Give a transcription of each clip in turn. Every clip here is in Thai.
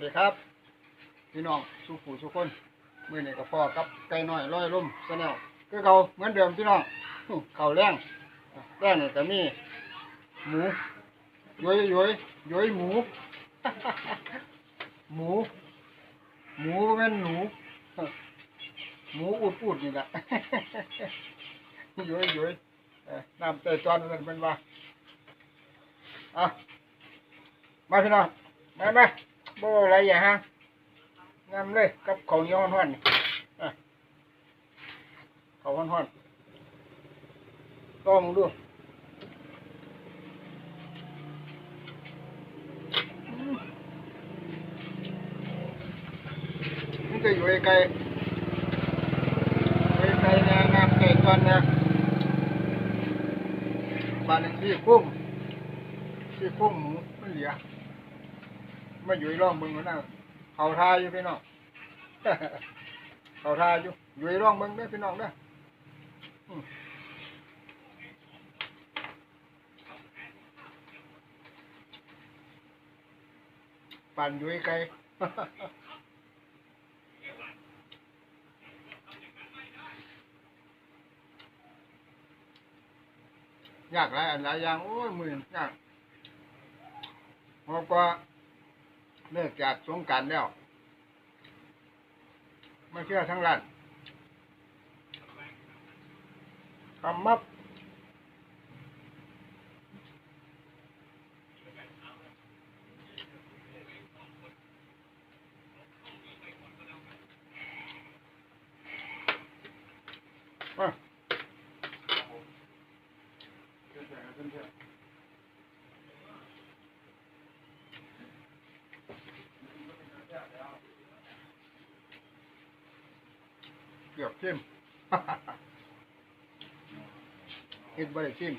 สดีครับพี่น้องสุผู้สุคนมือนี่ก็พอกับไก่น้อยร้อยล่มสแนลคือเขาเหมือนเดิมพี่น้องเขาแรงแรงนี่ก็มีหมูย้อยย้อยย้อยหมู หมู หมูบ่แม่นหนูหมูอุดอุดนี่แหละย้อยย้อยน้ำเตยตอนนั้นเป็นว่าอะมาพี่น้องมาไหม บ่อะไรอย่างฮะงามเลยกับข้าวเหนียห้อนๆนี่อะข้าวห้อนต้มงดูมันจะอยู่ไกลๆไกลๆนะน้ำเตยตอนนะบานเลขที่คุ้มที่คุ้มหมูไมันเหลือ มาอยู่ร่องเมืองกันนะเขาทายอยู่พี่น้องเขาทายอยู่อยู่ร่องเมืองเด้อพี่น้องเด้อปั่นอยู่ไกลยากหลายอันหลายอย่างโอ้ยมือยากพราะว่า เลิกจากสงกรารแล้วมาเชื่อทั้งร้านคำมับอะ เกือบชิมเฮ็ดบ่ได้ชิม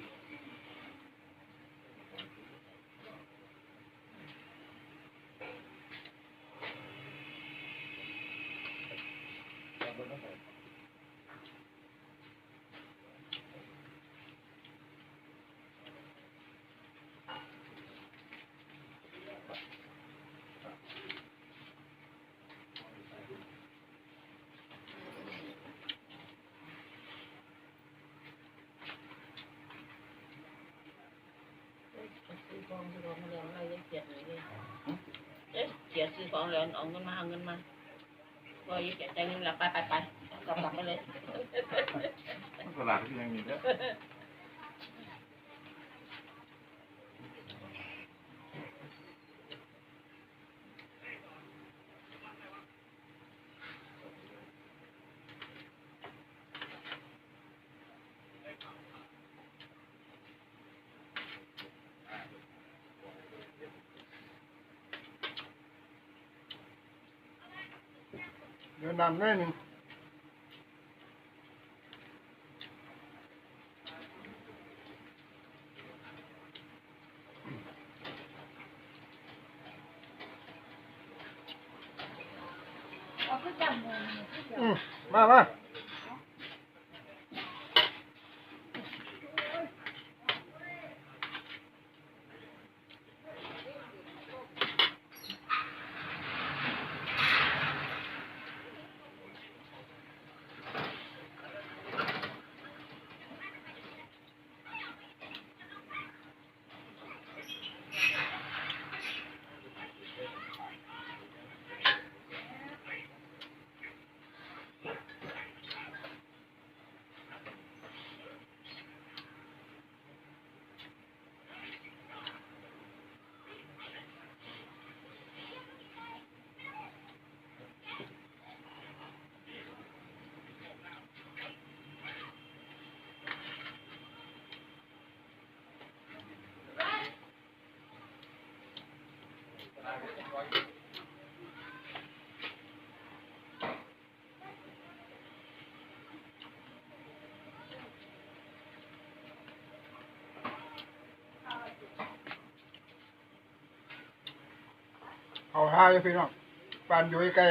ซื้อ ของซื้อของมาแล้วเรายังเกลียดเลยเลยเอ๊ะเกลียดซื้อของแล้วเอาเงินมาเอาเงินมาก็ยังเกลียดใจเงินหลับไปไปไปกลับกลับไปเลยตลาดที่ยังมีเยอ เดี๋ยวนำแม่หนึ่งอืมมามา เอาทาอยู่พี่น้องปานอยู่ไกล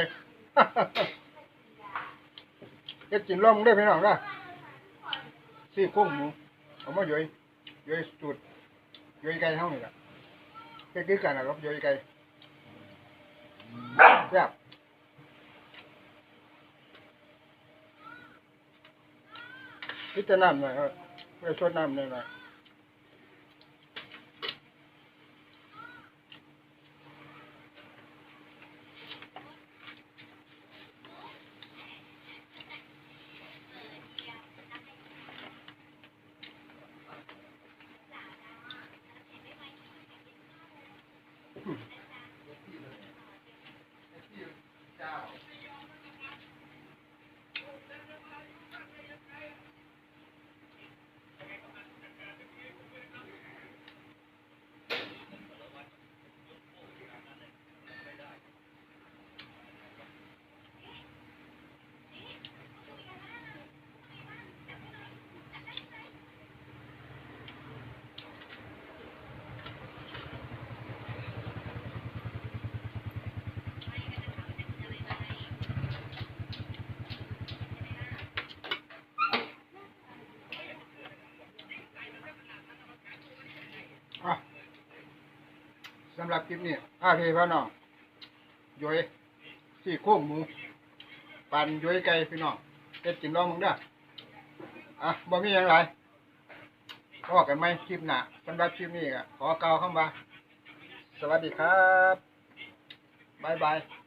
เฮ็ดกินล่องได้พี่น้องนะซี่โครงหมูเอามาอยู่อยู่สูตรอยู่ไกลเท่านี้ละเฮ็ดคือกันนะครับอยู่ไกล แซ่บพิจารณาหน่อยครับไปชดน้ำหน่อยหน่อย อะสำหรับคลิปนี้อาพี่พี่น้องย้อยสี่โค้งหมูปั่นย้อยไก่พี่น้องเป็ดกินลองมึงเด้ออะบ่มีอยังไรพอกันไหมคลิปหน้าสำหรับคลิปนี้ก็ขอกล่าวคำว่าสวัสดีครับบ๊ายบาย